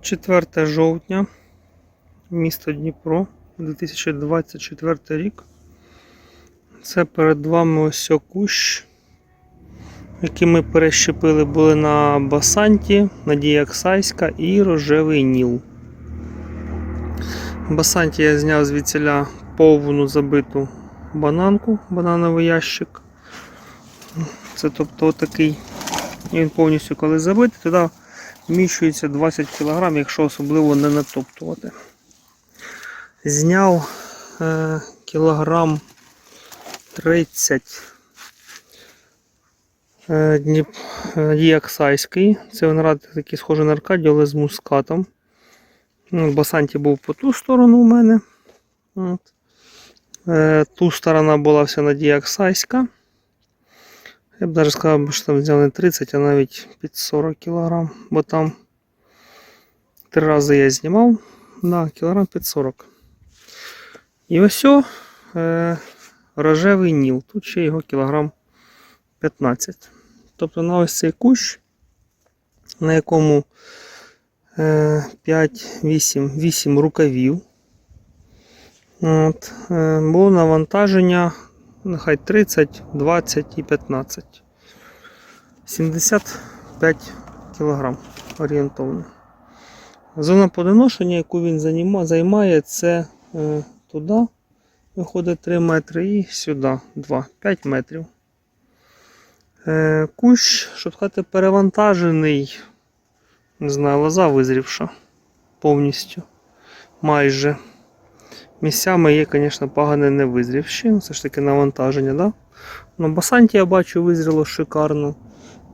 4 жовтня, місто Дніпро, 2024 рік. Це перед вами ось о кущ, який ми перещепили були на Басанті, Надія Ксайська і Рожевий Ніл. Басанті я зняв звідсіля повну забиту бананку, банановий ящик. Це тобто такий, він повністю коли забитий, туди вміщується 20 кг, якщо особливо не натоптувати. Зняв е, кілограм 30 е, Дніп, е, Діаксайський. Це виноград такий схожий на Аркадію, але з мускатом. Ну, Басанті був по ту сторону у мене. От. Е, ту сторона була вся на Діаксайська. Я б навіть сказав, що там взяли не 30, а навіть під 40 кг, бо там три рази я знімав на кілограм під 40. І ось е, рожевий ніл. Тут ще його кілограм 15. Тобто на ось цей кущ, на якому е, 5, 8, 8 рукавів. От, е, було навантаження нехай 30, 20 і 15. 75 кг орієнтовно. Зона подоношення, яку він займає, це е, туди виходить 3 метри і сюди 2, 5 метрів. Е, кущ, щоб сказати, перевантажений, не знаю, лоза визрівша повністю. Майже. Місцями є, звісно, пагани не визрівші. Все ж таки навантаження, да? На басанті я бачу, визріло шикарно.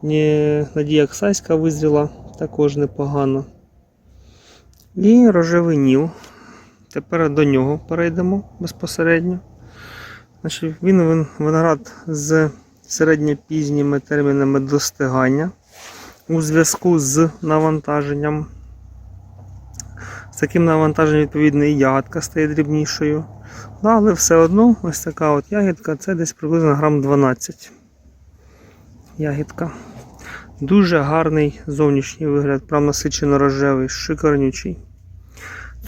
Ні, Надія Ксайська визріла також непогано. І рожевий ніл. Тепер до нього перейдемо безпосередньо. Значить, Він виноград з середньопізніми термінами достигання у зв'язку з навантаженням. З таким навантаженням, відповідно, і ягодка стає дрібнішою. Да, але все одно ось така от ягідка це десь приблизно грам 12. Ягідка. Дуже гарний зовнішній вигляд, прям насичено рожевий, шикарнючий.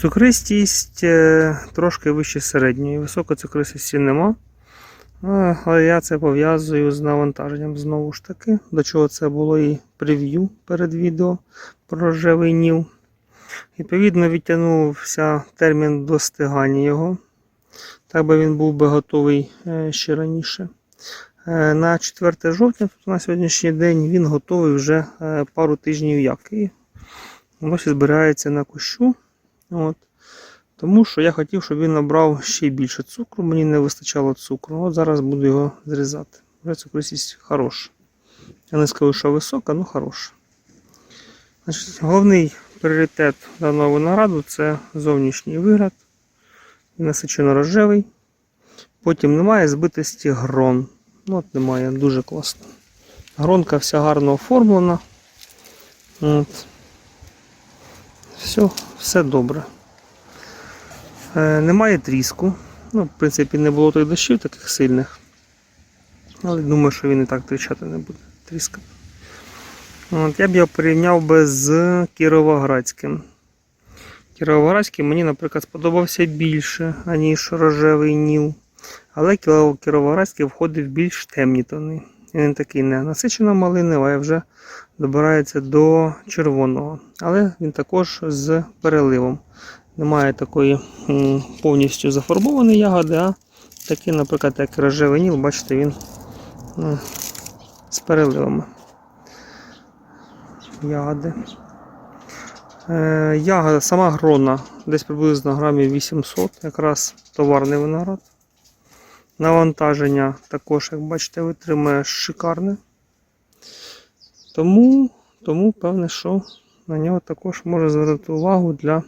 Цукристість е, трошки вище середньої. Високої цукристості нема. Але я це пов'язую з навантаженням знову ж таки. До чого це було і прев'ю перед відео про рожевий ніл. Відповідно, відтягнувся термін достигання його. Так би він був би готовий е, ще раніше. Е, На 4 жовтня, тобто на сьогоднішній день, він готовий вже е, пару тижнів як. І воно збирається на кущу. От. Тому що я хотів, щоб він набрав ще більше цукру. Мені не вистачало цукру. От зараз буду його зрізати. Вже цукросість хороша. Я не скажу, що висока, але хороша. Значить, головний пріоритет даного винограду це зовнішній вигляд. Насичено рожевий. Потім немає збитості грон. Ну, от немає, дуже класно. Гронка вся гарно оформлена. От. Все, все добре. Е, немає тріску. Ну, в принципі, не було тих дощів таких сильних. Але думаю, що він і так тріщати не буде. Тріскати. От, я б його порівняв би з Кіровоградським. Кіровоградський мені, наприклад, сподобався більше, аніж рожевий ніл. Але Кіровоградський входить в більш темні тони. Він такий не насичено малиновий, а вже добирається до червоного. Але він також з переливом. Немає такої повністю зафарбованої ягоди, а такий, наприклад, як рожевий ніл, бачите, він з переливами ягоди. Е, ягода, сама грона, десь приблизно грамів 800, якраз товарний виноград. Навантаження також, як бачите, витримує шикарне. Тому, тому певне, що на нього також може звернути увагу для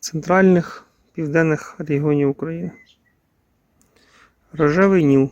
центральних південних регіонів України. Рожевий ніл.